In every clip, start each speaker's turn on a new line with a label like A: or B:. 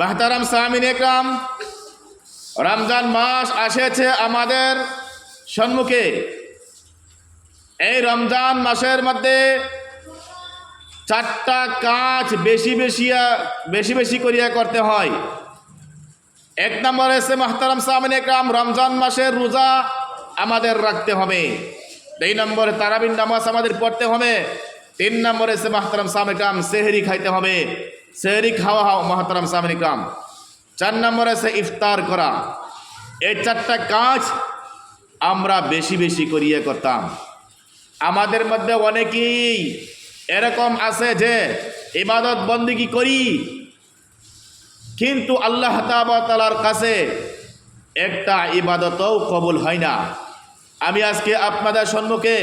A: মাহতারাম সামিন একরাম, রমজান মাস আসেছে আমাদের সম্মুখে। এই রমজান মাসের মধ্যে চারটা কাজ বেশি বেশি বেশি বেশি করিয়া করতে হয়। এক নম্বর এসে মাহতারাম সামিন একরাম, রমজান মাসের রোজা আমাদের রাখতে হবে। দুই নম্বরে তারাবিন নামাজ আমাদের পড়তে হবে। তিন নম্বরে এসে মাহতারাম সামিন একরাম, সেহরি খাইতে হবে। সেহরি খাওয়া হাও, মাহতারাম সামিন একরাম চার নম্বরে এসে ইফতার করা। এই চারটা কাজ আমরা বেশি বেশি করিয়ে করতাম। আমাদের মধ্যে অনেকেই এরকম আছে যে ইবাদত বন্দিগি করি? কিন্তু আল্লাহ তালার কাছে একটা ইবাদতও কবুল হয় না। আমি আজকে আপনাদের সম্মুখে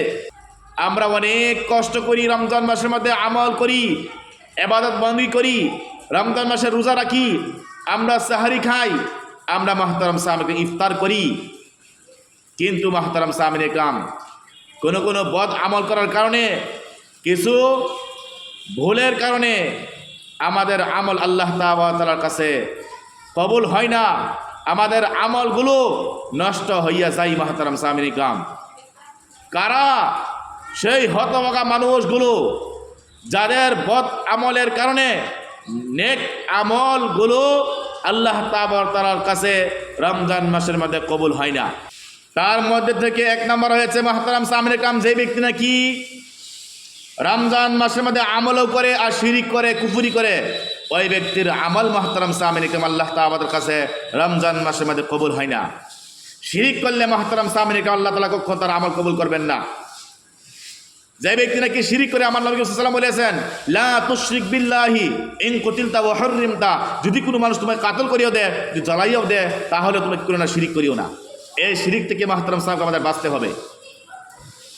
A: আমরা অনেক কষ্ট করি, রমজান মাসের মধ্যে আমল করি। এবাদত বন্দি করি, রমজান মাসে রোজা রাখি, আমরা সাহারি খাই, আমরা মাহতারাম সাহামিকে ইফতার করি। কিন্তু মাহতারাম সাহামিন কাম, কোনো কোনো বদ আমল করার কারণে, কিছু ভুলের কারণে আমাদের আমল আল্লাহ তালার কাছে কবুল হয় না, আমাদের আমলগুলো নষ্ট হইয়া যায় মাহতারাম সামিন কাম। কারা সেই হতভাগা মানুষগুলো যাদের বদ আমলের কারণে নেক আমলগুলো আল্লাহ তালার কাছে রমজান মাসের মধ্যে কবুল হয় না। তার মধ্যে থেকে এক নম্বর হয়েছে, মাহতারাম সামিন কাম, যে ব্যক্তি নাকি রমজান মাসের মধ্যে আমলও করে আর শিরিক করে, কুফুরি করে, ওই ব্যক্তির আমল মাহতারাম সামিনিকম আল্লাহ তাবাদের কাছে রমজান মাসের মধ্যে কবুল হয় না। শিরিক করলে মাহতারাম সামিনিকম আল্লাহ তালা কখন তার আমল কবুল করবেন না। যে ব্যক্তি নাকি শিরিক করে আমার নবী সাল্লাম বলেছেন, লা তুশরিক বিল্লাহি ইন কুতিলতা ওয়া হুররিমতা যদি কোনো মানুষ তোমায় কাতল করিও দেয়, যদি জ্বালাইও দেয়, তাহলে তুমি কোনো না শিরিক করিও না। এই শিরিক থেকে মাহতারাম সাহেব আমাদের বাঁচতে হবে।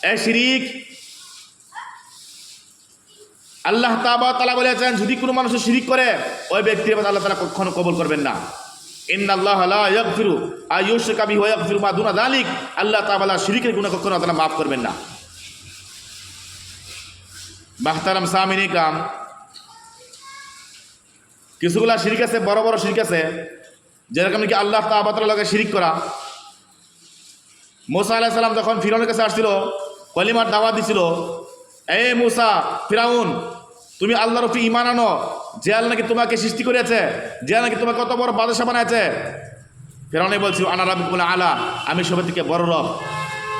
A: এই শিরিক, আল্লাহ তাবা তালা বলেছেন, যদি কোনো মানুষ শিরিক করে, ওই ব্যক্তির এবার আল্লাহ তালা কখনো কবল করবেন না। ইন আল্লাহ ফিরু আয়ুষ কাবি হয়ে ফিরু মা দুনা দালিক আল্লাহ তাবালা শিরিকের গুণা কখনো তারা মাফ করবেন না। বাহতারাম সামিনী কাম। কিছুগুলা শিরিক আছে, বড় বড় শিরিক আছে। যেরকম কি আল্লাহ তাবাতালাকে শিরিক করা। মোসা আলাহ সাল্লাম যখন ফিরনের কাছে আসছিল, কলিমার দাওয়া দিছিল এ মুসা, ফিরাউন, তুমি আল্লাহর উপরে ইমান আনো। যে নাকি তোমাকে সৃষ্টি করেছে? যে নাকি তোমাকে কত বড় বাদশা বানাইছে? ফিরাউনে বলছিল, আনা বলে আলা, আমি সবার থেকে বড় রব।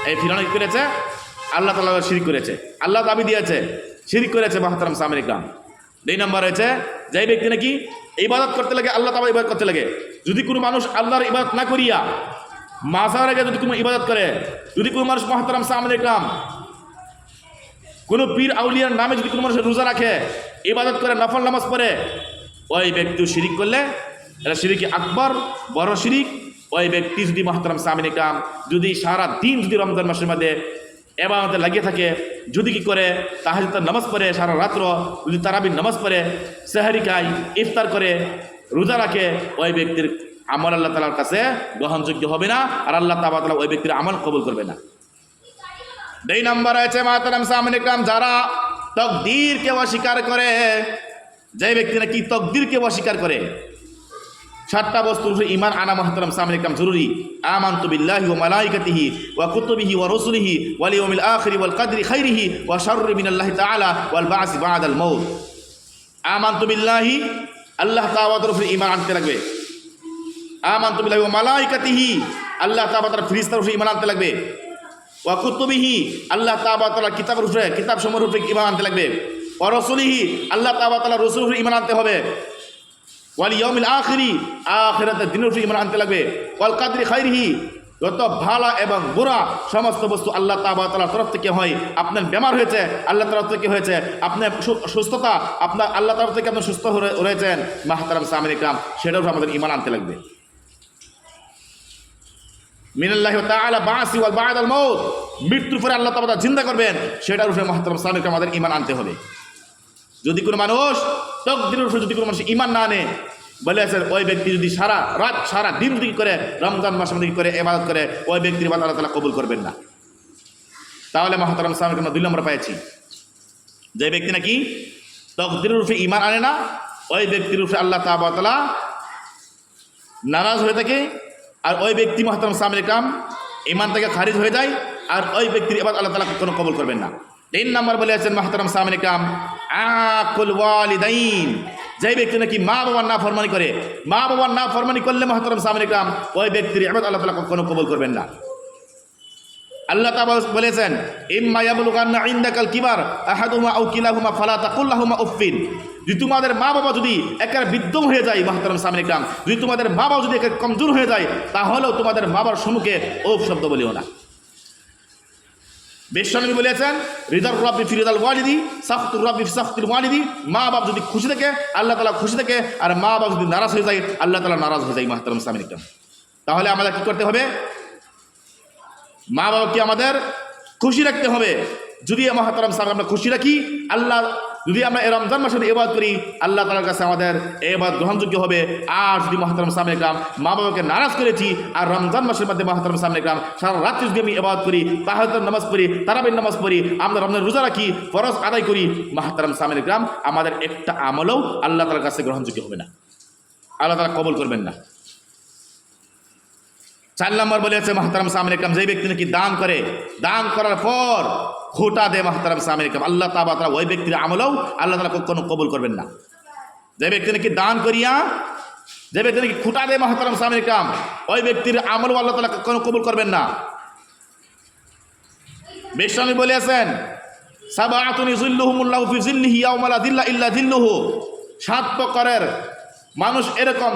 A: এই ফিরাউনে কি করেছে? আল্লাহ তালা শিরিক করেছে। আল্লাহ দাবি দিয়েছে, শিরিক করেছে মাহতারাম সামির ইকরাম। দুই নম্বর হয়েছে, যেই ব্যক্তি নাকি ইবাদত করতে লাগে, আল্লাহ তালা ইবাদত করতে লাগে। যদি কোনো মানুষ আল্লাহর ইবাদত না করিয়া মাসার আগে যদি কোনো ইবাদত করে, যদি কোনো মানুষ মহাতারাম সামির ইকরাম কোনো পীর আউলিয়ার নামে যদি কোনো মানুষ রোজা রাখে, ইবাদত করে, নফল নামাজ পড়ে, ওই ব্যক্তি শিরিক করলে এটা শিরিক আকবর, বড় শিরিক। ওই ব্যক্তি যদি মহাতারাম সামিন কাম যদি সারা দিন যদি রমজান মাসের মধ্যে এবারতে লাগিয়ে থাকে। যদি কি করে তাহলে তার নামাজ পড়ে সারা রাত্র। যদি তারাবির নামাজ পড়ে সেহারি খায় ইফতার করে, রোজা রাখে, ওই ব্যক্তির আমল আল্লাহ তালার কাছে গ্রহণযোগ্য হবে না। আর আল্লাহ তালা ওই ব্যক্তির আমল কবুল করবে না। দুই নম্বর আছে মাতারাম সামনে কাম যারা তকদিরকে অস্বীকার করে যে ব্যক্তি নাকি তকদিরকে অস্বীকার করে সাতটা বস্তুর উপরে ইমান আনা, মাহতারাম সামনে কাম জরুরি। আমান্তু বিল্লাহি ওয়া মালাইকাতিহি ওয়া কুতুবিহি ওয়া রসুলিহি ওয়াল ইয়াউমিল আখিরি ওয়াল কদরি খাইরিহি ওয়া শাররি মিনাল্লাহি তাআলা ওয়াল বা'সি বা'দাল মাউত। আমান্তু বিল্লাহি, আল্লাহ তাআলার উপরে ইমান আনতে লাগবে। আমান্তু বিল্লাহি ওয়া মালাইকাতিহি, আল্লাহ তাআলার ফেরেশতার উপরে ইমান আনতে লাগবে। ওয়াকুতুবিহি আল্লাহ তাবা তালা কিতাবের উপরে কিতাব সমূহের উপরে ইমান আনতে লাগবে। ও রসুলিহি, আল্লাহ তাবা তালা রসুল উপরে ইমান আনতে হবে। ওয়াল ইয়মিল আখিরি, আখিরাতের দিনের উপরে ইমান আনতে লাগবে। ওয়াল কাদরি খাইরিহি, যত ভালো এবং বুড়া সমস্ত বস্তু আল্লাহ তালার তরফ থেকে হয়, আপনার বেমার হয়েছে, আল্লাহ তরফ থেকে হয়েছে, আপনার সুস্থতা, আপনার আল্লাহ তরফ থেকে আপনি সুস্থ রয়েছেন। মাহতারাম সামিন ইকরাম উপরে আমাদের ইমান আনতে লাগবে। মিনাল্লাহ তাআলা বাসি ওয়াল বা'দ আল মৃত্যুর পরে আল্লাহ তাআলা জিন্দা করবেন, সেটার উপরে মহতরম সালামকে আমাদের ঈমান আনতে হবে। যদি কোনো মানুষ তকদিরের উপরে যদি কোনো মানুষ ইমান না আনে, বলে আছে ওই ব্যক্তি যদি সারা রাত, সারা দিন যদি করে, রমজান মাসের মধ্যে করে, ইবাদত করে, ওই ব্যক্তির ইবাদত আল্লাহ তাআলা কবুল করবেন না। তাহলে মহতরম সালামকে আমরা দুই নম্বর পেয়েছি যে ব্যক্তি নাকি তকদিরের উপরে ইমান আনে না, ওই ব্যক্তির উপরে আল্লাহ তাআলা নারাজ হয়ে থাকে, আর ওই ব্যক্তি মহাতারাম সামিল কাম ইমান থেকে খারিজ হয়ে যায়, আর ওই ব্যক্তির এবার আল্লাহ তালা কোনো কবল করবেন না। তিন নম্বর বলে আছেন মাহতারাম সামিল কাম আকুল ওয়ালিদাইন। যে ব্যক্তি নাকি মা বাবার না ফরমানি করে, মা বাবার না ফরমানি করলে মহাতারাম সামিল কাম ওই ব্যক্তির এবার আল্লাহ তালা কোনো কবল করবেন না। আল্লাহ তাআলা বলেছেন, ইম্মা ইয়াবলুগান্না ইনদাকাল কিবার আহাদুহুমা আও কিলাহুমা ফালা তাকুল্লাহুমা উফফিন। যদি তোমাদের মা বাবা যদি একেবারে বিদ্যম হয়ে যায়, মাহতারাম সামনে কাম যদি তোমাদের মা বাবা যদি একেবারে কমজোর হয়ে যায়, তাহলেও তোমাদের মা বাবার সম্মুখে ওফ শব্দ বলিও না। বিশ্বনবী বলেছেন রিজার রব্বি ফিরিদাল ওয়ালিদি সাফতুর রব্বি সাফতুল ওয়ালিদি, মা বাপ যদি খুশি থাকে, আল্লাহ তালা খুশি থাকে, আর মা বাপ যদি নারাজ হয়ে যায়, আল্লাহ তালা নারাজ হয়ে যায় মাহতারাম কাম তাহলে আমাদের কী করতে হবে? মা বাবাকে আমাদের খুশি রাখতে হবে। যদি মহাতারাম সাহেব আমরা খুশি রাখি, আল্লাহ যদি আমরা এই রমজান মাসে এবাদ করি, আল্লাহ তালার কাছে আমাদের এবাদ গ্রহণযোগ্য হবে। আর যদি মহাতারাম সামনে গ্রাম মা বাবাকে নারাজ করেছি, আর রমজান মাসের মধ্যে মহাতারাম সামনে গ্রাম সারা রাত্রি যদি আমি এবাদ করি তাহলে নামাজ পড়ি তারাবিন নামাজ পড়ি, আমরা রমজান রোজা রাখি, ফরজ আদায় করি, মহাতারাম সামনে গ্রাম আমাদের একটা আমলও আল্লাহ তালার কাছে গ্রহণযোগ্য হবে না। আল্লাহ তালা কবল করবেন না। চার নম্বর বলেছে মাহতারাম সামনে ইকরাম যে ব্যক্তি নাকি দান করে, দান করার পর খোটা দে মাহতারাম সামিন ইকরাম আল্লাহ তাবা তারা ওই ব্যক্তির আমলও আল্লাহ তালা কোনো কবুল করবেন না। যে ব্যক্তি নাকি দান করিয়া, যে ব্যক্তি নাকি খুঁটা দে মাহতারাম সামিন ইকরাম ওই ব্যক্তির আমলও আল্লাহ তালা কোনো কবুল করবেন না। বিশ্বনী বলেছেন সাবাতুনি জিল্লুহুমুল্লাহু ফি জিল্লিহি ইয়াউমালা দিল্লা ইল্লা সাত প্রকারের মানুষ এরকম,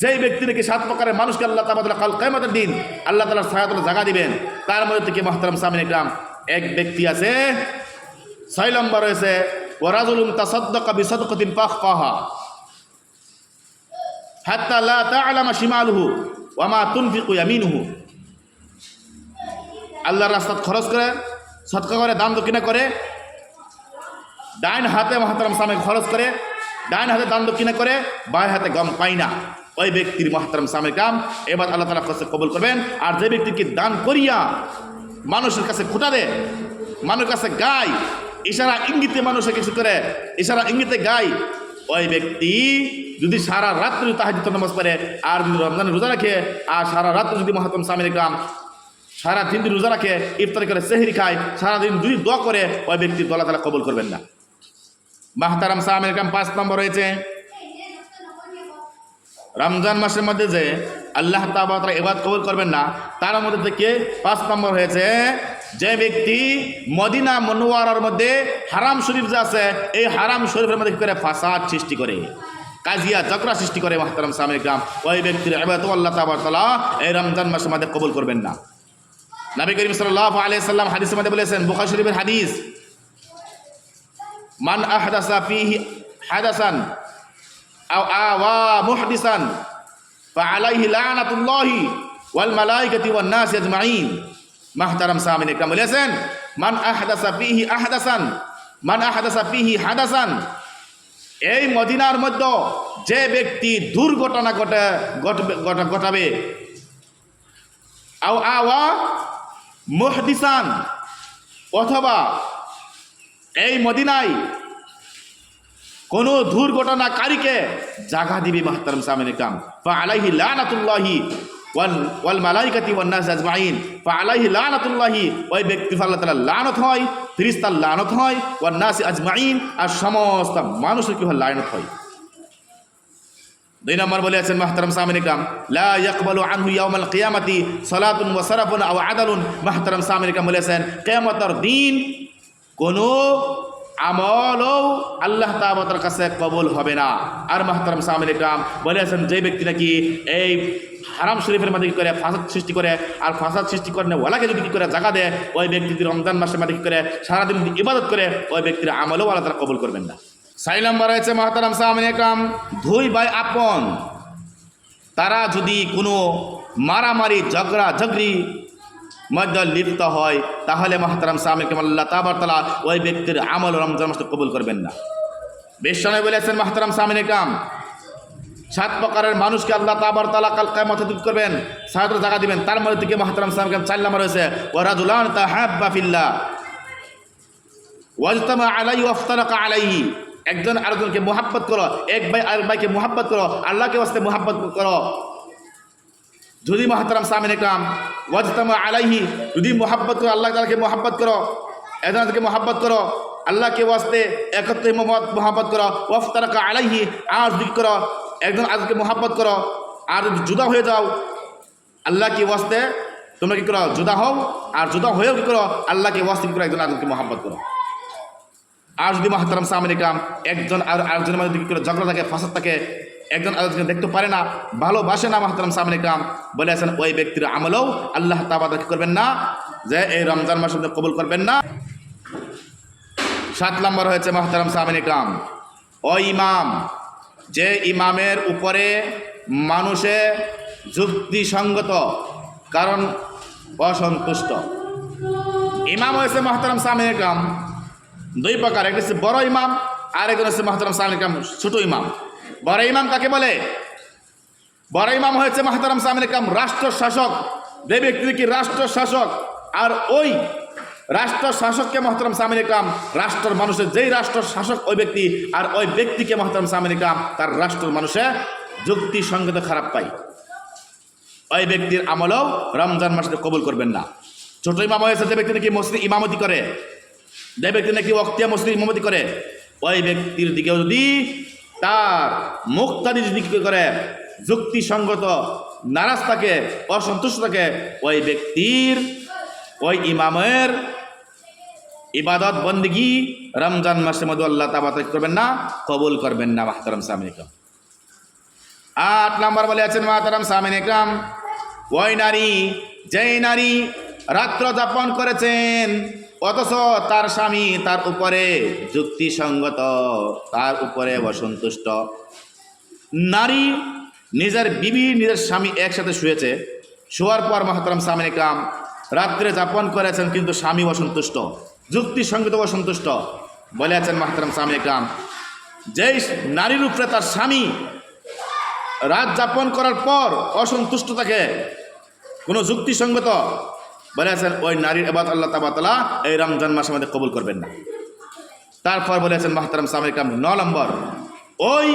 A: যেই ব্যক্তি নাকি সাত প্রকারের মানুষকে আল্লাহ তালা কাল কেমতের দিন আল্লাহ তালার সাহায্য জাগা দিবেন, তার মধ্যে থেকে মাহতারাম সামিন ইকরাম এক ব্যক্তি আছে, ছয় নম্বর রয়েছে ওরাজুলুম তাসাদ্দাকা বিসাদকাতিন ফাখফাহা। হাত্তা লা তা'লামা শিমালুহু ওয়া মা তুনফিকু ইয়ামিনুহু। আল্লাহর রাস্তাত খরচ করে, সৎকা করে, দান দক্ষিণা করে, ডাইন হাতে মহাতারাম সামনে খরচ করে, ডাইন হাতে দান দক্ষিণা করে, বায় হাতে গম পাই না। ওই ব্যক্তির মহাতারাম সামনে কাম, এবার আল্লাহ তালা কাছে কবল করবেন। আর যে ব্যক্তিকে দান করিয়া মানুষের কাছে খুঁটা দেয়, মানুষের কাছে গায়, ইশারা ইঙ্গিতে মানুষের কিছু করে, ইশারা ইঙ্গিতে গায়। ওই ব্যক্তি যদি সারা রাত্রি তাহাজিত নামাজ পড়ে, আর রমজান রোজা রাখে, আর সারা রাত্রি যদি মহাতম সামিল গ্রাম, সারা দিন রোজা রাখে, ইফতার করে, সেহরি খায় সারাদিন দুই দোয়া করে, ওই ব্যক্তি দলা তালা কবল করবেন না। মাহতারাম সামিল গ্রাম পাঁচ নম্বর রয়েছে। রমজান মাসের মধ্যে যে আল্লাহ তাবাতরা এবাদ কবুল করবেন না। তার মধ্যে থেকে পাঁচ নম্বর হয়েছে, যে ব্যক্তি মদিনা মনোয়ারার মধ্যে হারাম শরীফ যে আছে, এই হারাম শরীফের মধ্যে কী করে? ফাসাদ সৃষ্টি করে, কাজিয়া চক্রা সৃষ্টি করে, মাহতারাম সামের গ্রাম। ওই ব্যক্তির এবাদ আল্লাহ তাবাতলা এই রমজান মাসের মধ্যে কবুল করবেন না। নবী করিম সাল্লাহ আলিয়াল্লাম হাদিসের মধ্যে বলেছেন, বুখার শরীফের হাদিস, মান আহদাসা ফিহি হাদাসান আও আওয়া মুহদিসান فعليه لعنة الله والملائكة والناس أجمعين محترم سامن ইকরাম বলেছেন মান আহদাসা ফিহি আহদাসান মান আহদাসা ফিহি হাদাসান এই মদিনার মধ্যে যে ব্যক্তি দুর্ঘটনা ঘটে ঘটবে ঘটা- ঘটাবে আও আওয়া মুহদিসান অথবা এই মদিনায় কোনো দুর্ঘটনাকারীকে জাগা দিবে মাহতারম সামিন কাম ফা আলাইহি লানাতুল্লাহি ওয়াল ওয়াল মালাইকাতি ওয়ান নাস আজমাইন। ফা আলাইহি লানাতুল্লাহি ওই ব্যক্তি আল্লাহ তাআলা লানত হয়, ফেরেশতার লানত হয়, ওয়ান নাস আজমাইন, আর সমস্ত মানুষের কি হয় লানত হয়। দুই নম্বর বলে আছেন মাহতারাম সামিন কাম লা ইয়াকবালু আনহু ইয়াউমাল কিয়ামাতি সালাতুন ওয়া সারাফুন আও আদালুন। মাহতারাম সামিন কাম বলেছেন কিয়ামতের দিন কোনো আমলও আল্লাহ তাবতার কাছে কবুল হবে না। আর মাহতারাম সামিন কাম বলেছেন, যে ব্যক্তি নাকি এই হারাম শরীফের মধ্যে কি করে ফাসাদ সৃষ্টি করে, আর ফাসাদ সৃষ্টি করে ওলাকে যদি কি করে জাগা দেয়, ওই ব্যক্তি যদি রমজান মাসের মধ্যে কি করে, সারাদিন ইবাদত করে, ওই ব্যক্তির আমলও আল্লাহ তারা কবুল করবেন না। সাই নম্বর রয়েছে মাহতারাম সামিন কাম ধুই বাই আপন, তারা যদি কোনো মারামারি, ঝগড়া, ঝগড়ি মধ্যে লিপ্ত হয়, তাহলে মাহতারাম সামিক আল্লাহ তাবার তালা ওই ব্যক্তির আমল রমজান মাসে কবুল করবেন না। বিশ্বনয় বলেছেন, মাহতারাম সামিন কাম সাত প্রকারের মানুষকে আল্লাহ তাবার তালা কাল কামতে দূর করবেন সাহায্য জায়গা দিবেন। তার মধ্যে থেকে মাহতারাম সামিন কাম চার নম্বর রয়েছে ওরাজুলান তাহাব্বা ফিল্লাহ, ওয়াজতামা আলাই ওয়াফতারাকা আলাইহি। একজন আরেকজনকে মোহাব্বত করো, এক ভাই আরেক ভাইকে মোহাব্বত করো, আল্লাহকে ওয়াস্তে মোহাব্বত করো। যদি মহাতারাম সামিন একরাম, ওয়াজতামা আলাইহি, যদি মোহাব্বত করো, আল্লাহ তালাকে মোহাব্বত করো একজনকে মোহাব্বত করো, আল্লাহকে ওয়াস্তে একত্রে মোহাম্মদ মোহাব্বত করো, ওয়াফতারাকা আলাইহি, আর দিক করো, একজন আজকে মোহাব্বত করো, আর জুদা হয়ে যাও, আল্লাহকে ওয়াস্তে তোমরা কি করো, জুদা হও, আর জুদা হয়েও কি করো, আল্লাহকে ওয়াস্তে কি করো, একজন আজকে মোহাব্বত করো। আর যদি মাহতারাম সামিন ইকরাম একজন আর আরেকজনের মধ্যে কি করে, ঝগড়া থাকে, ফাসাদ থাকে একজন আরেকজনকে দেখতে পারে না, ভালোবাসে না, মাহতারাম সামিন ইকরাম বলে আছেন, ওই ব্যক্তির আমলেও আল্লাহ তাবাদা কি করবেন না? যে এই রমজান মধ্যে কবুল করবেন না? সাত নম্বর হয়েছে, মাহতারাম সামিন ইকরাম ও ইমাম, যে ইমামের উপরে মানুষে যুক্তিসঙ্গত, কারণ অসন্তুষ্ট। ইমাম হয়েছে মাহতারাম সামিন ইকরাম দুই প্রকার একটা হচ্ছে বড় ইমাম আর একজন হচ্ছে মাহতারাম সামিন ইকরাম ছোট ইমাম। বড় ইমাম কাকে বলে? বড় ইমাম হয়েছে মাহতারাম সামিন কাম রাষ্ট্র শাসক যে ব্যক্তি কি রাষ্ট্র শাসক আর ওই রাষ্ট্র শাসককে মহতরম সামিন ইকরাম রাষ্ট্রের মানুষের, যেই রাষ্ট্র শাসক ওই ব্যক্তি আর ওই ব্যক্তিকে মহতরম সামিন ইকরাম তার রাষ্ট্রের মানুষে যুক্তি সঙ্গত খারাপ পায়। ওই ব্যক্তির আমলেও রমজান মাসে কবুল করবেন না। ছোট ইমাম হয়েছে যে ব্যক্তি নাকি মসজিদ ইমামতি করে। যে ব্যক্তি নাকি অক্তিয়া মসজিদ ইমামতি করে। ওই ব্যক্তির দিকেও যদি তার মুক্তাদি যদি করে যুক্তিসঙ্গত নারাজ থাকে, অসন্তুষ্ট থাকে, ওই ব্যক্তির, ওই ইমামের ইবাদত, বন্দিগি রমজান মাসের মধ্যে আল্লাহ তাবাত করবেন না, কবুল করবেন না, মাহতারাম সামিনিকম আট নম্বর বলে আছেন মাহতারাম সামিনিকম ওই নারী, যেই নারী রাত্র যাপন করেছেন অথচ তার স্বামী তার উপরে যুক্তিসঙ্গত, তার উপরে অসন্তুষ্ট। নারী নিজের বিবি, নিজের স্বামী একসাথে শুয়েছে। শোয়ার পর মহাতারাম সামিন কাম রাত্রে যাপন করেছেন, কিন্তু স্বামী অসন্তুষ্ট, যুক্তিসঙ্গত অসন্তুষ্ট বলে আছেন মহাতারাম সামিন কাম যেই নারীর উপরে তার স্বামী রাত যাপন করার পর অসন্তুষ্ট থাকে কোনো যুক্তিসঙ্গত বলে আছেন ওই নারীর এবার আল্লাহ তাবাতলা এই রমজান মাসের মধ্যে কবুল করবেন না। তারপর বলেছেন মাহতারাম সামির কাম ন নম্বর, ওই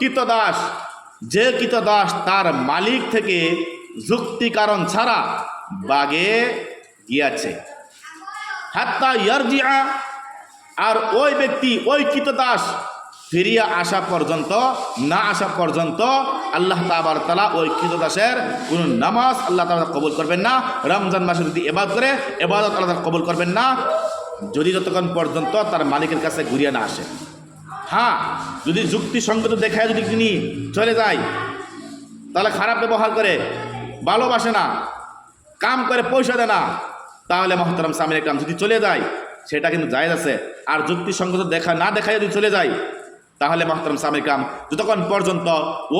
A: কৃতদাস যে কৃতদাস তার মালিক থেকে যুক্তি কারণ ছাড়া বাগে গিয়াছে। হাত্তা ইয়ারজিয়া আর ওই ব্যক্তি, ওই কৃতদাস ফিরিয়া আসা পর্যন্ত, না আসা পর্যন্ত আল্লাহ তাবার তালা ওই কৃতদাসের কোনো নামাজ আল্লাহ তালা কবুল করবেন না। রমজান মাসে যদি এবাদ করে, এবাদত আল্লাহ কবুল করবেন না। যদি যতক্ষণ পর্যন্ত তার মালিকের কাছে ঘুরিয়ে না আসে। হ্যাঁ যদি যুক্তিসঙ্গত দেখায় যদি তিনি চলে যায়, তাহলে খারাপ ব্যবহার করে, ভালোবাসে না, কাম করে পয়সা দেয় না, তাহলে মহতরম সামির কাম যদি চলে যায়, সেটা কিন্তু জায়েজ আছে। আর যুক্তিসঙ্গত দেখা না দেখায় যদি চলে যায় তাহলে মহতরম সামির কাম যতক্ষণ পর্যন্ত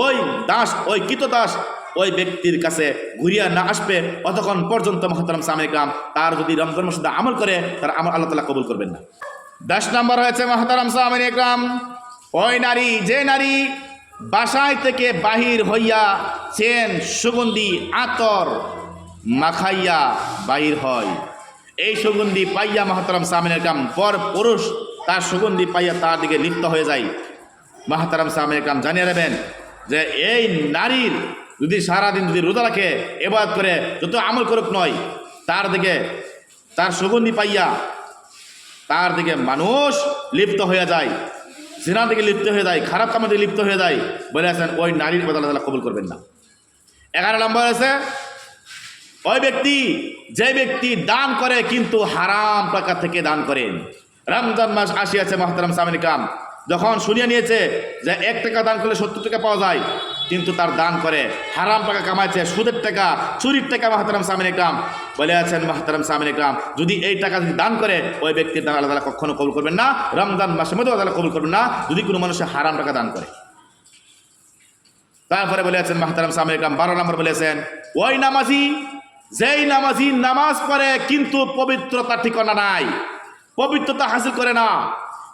A: ওই দাস, ওই কৃত দাস ওই ব্যক্তির কাছে ঘুরিয়া না আসবে, অতক্ষণ পর্যন্ত মহতরম সামির কাম তার যদি রমজান মাসুদা আমল করে, তার আমল আল্লাহ তালা কবুল করবেন না। দশ নম্বর হয়েছে মহতারাম সামিন একরাম ওই নারী, যে নারী বাসায় থেকে বাহির হইয়া চেন সুগন্ধি, আতর মাখাইয়া বাহির হয়। এই সুগন্ধি পাইয়া মহাতারাম সামিনের কাম পর পুরুষ তার সুগন্ধি পাইয়া তার দিকে লিপ্ত হয়ে যায়। মহাতারাম সামিনের কাম জানিয়ে নেবেন যে এই নারীর যদি সারাদিন যদি রোজা রাখে এবার করে, যত আমল করুক নয়, তার দিকে তার সুগন্ধি পাইয়া তার দিকে মানুষ লিপ্ত হয়ে যায় সিনার দিকে লিপ্ত হয়ে যায়, খারাপ কামের দিকে লিপ্ত হয়ে যায়, বলে আছেন, ওই নারীর বদলা তালা কবুল করবেন না। এগারো নম্বর আছে, ওই ব্যক্তি যে ব্যক্তি দান করে কিন্তু হারাম টাকা থেকে দান করেন। রমজান মাস আসিয়াছে মহাতারাম সামিন কাম যখন শুনিয়ে নিয়েছে যে এক টাকা দান করলে সত্তর টাকা পাওয়া যায়, কিন্তু তার দান করে হারাম টাকা কামাইছে, সুদের টাকা, চুরির টাকা মাহতারাম সামিন ইকরাম বলে আছেন মাহতারাম সামিন ইকরাম যদি এই টাকা যদি দান করে, ওই ব্যক্তির দান আল্লাহ তাআলা কখনো কবুল করবেন না, রমজান মাসের মধ্যেও আল্লাহ কবুল করবেন না, যদি কোনো মানুষের হারাম টাকা দান করে। তারপরে বলে আছেন মাহতারাম সামিন ইকরাম বারো নম্বর বলেছেন ওই নামাজি, যেই নামাজি নামাজ পড়ে, কিন্তু পবিত্রতা ঠিকানা নাই, পবিত্রতা হাসিল করে না।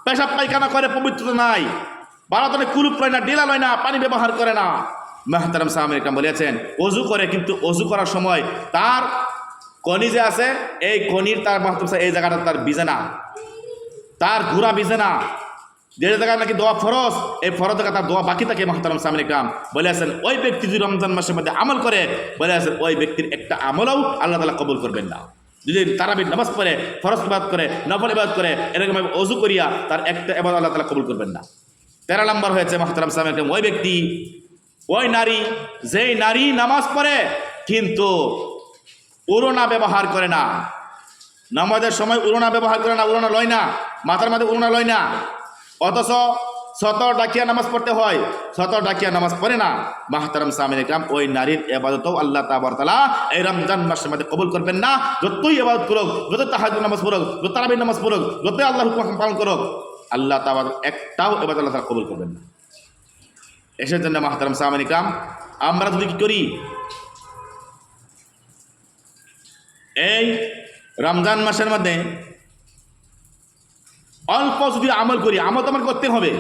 A: পেশাব পায়খানা করে, পবিত্রতা নাই। বারাতনে কুলুপ লয় না, ডিলা লয় না, পানি ব্যবহার করে না। মাহতারাম সাহাম ইকরাম বলেছেন অজু করে কিন্তু অজু করার সময় তার কনি যে আছে, এই কনির তার মাহতারাম সাহেব, এই জায়গাটা তার বিজে না। তার ঘোড়া বিজে না। যে জায়গায় নাকি দোয়া ফরজ, এই ফরজ জায়গা তার দোয়া বাকি থাকে মাহতারাম সামিন ইকরাম বলে আছেন ওই ব্যক্তি যদি রমজান মাসের মধ্যে আমল করে বলে আছেন ওই ব্যক্তির একটা আমলও আল্লাহ তালা কবুল করবেন না। যদি তারাবির নামাজ পড়ে, ফরজ ইবাদ করে, নফল ইবাদ করে এরকম অজু করিয়া তার একটা এবার আল্লাহ তালা কবুল করবেন না। তেরো নম্বর হয়েছে মাহতারাম সামিন ইকরাম ওই ব্যক্তি, ওই নারী, যেই নারী নামাজ পড়ে, কিন্তু উড়োনা ব্যবহার করে না। নামাজের সময় উড়োনা ব্যবহার করে না উড়োনা লয় না, মাথার মধ্যে উড়োনা লয় না। অথচ শত ডাকিয়া নামাজ পড়তে হয়। শত ডাকিয়া নামাজ পড়ে না। মাহতারাম সামিন ইকরাম ওই নারীর এবাদতও আল্লাহ তাবরতালা এই রমজান মাসের মধ্যে কবুল করবেন না। যতই এবাদত করুক, যত তাহাজ নামাজ পড়ুক, যত তারাবির নামাজ পড়ুক, যতই আল্লাহ হুকুম পালন করুক, আল্লাহ তাবার একটাও এবাদত আল্লাহ কবুল করবেন না। এসের জন্য মাহতারাম সামিন ইকরাম আমরা যদি কি করি? এই রমজান মাসের মধ্যে অল্প যদি আমল করি, আমল তো আমার করতে হবে।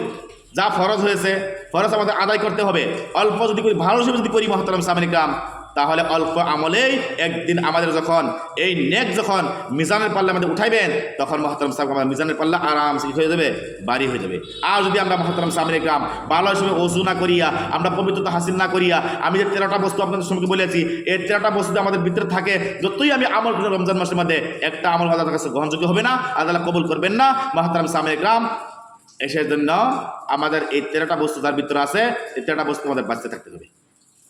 A: যা ফরজ হয়েছে, ফরজ আমাদের আদায় করতে হবে। অল্প যদি করি, ভালো হিসেবে যদি করি, মহতারাম সামিনিকাম তাহলে অল্প আমলেই একদিন আমাদের যখন এই নেক যখন মিজানের পাল্লা আমাদের উঠাইবেন, তখন মহতারাম সাহেব আমার মিজানের পাল্লা আরামসে কি হয়ে যাবে, বাড়ি হয়ে যাবে। আর যদি আমরা মহতারাম সামিনিকাম ভালো হিসেবে ওজু না করিয়া, আমরা পবিত্রতা হাসিল না করিয়া, আমি যে তেরোটা বস্তু আপনাদের সঙ্গে বলেছি, এই তেরোটা বস্তু আমাদের ভিতরে থাকে, যতই আমি আমল করি রমজান মাসের মধ্যে, একটা আমল আল্লাহর কাছে গ্রহণযোগ্য হবে না, আল্লাহ কবুল করবেন না। মহাতারাম সামিনিকাম এসের জন্য আমাদের এই তেরোটা বস্তু যার ভিতরে আছে, এই তেরোটা বস্তু আমাদের বাঁচতে থাকতে হবে।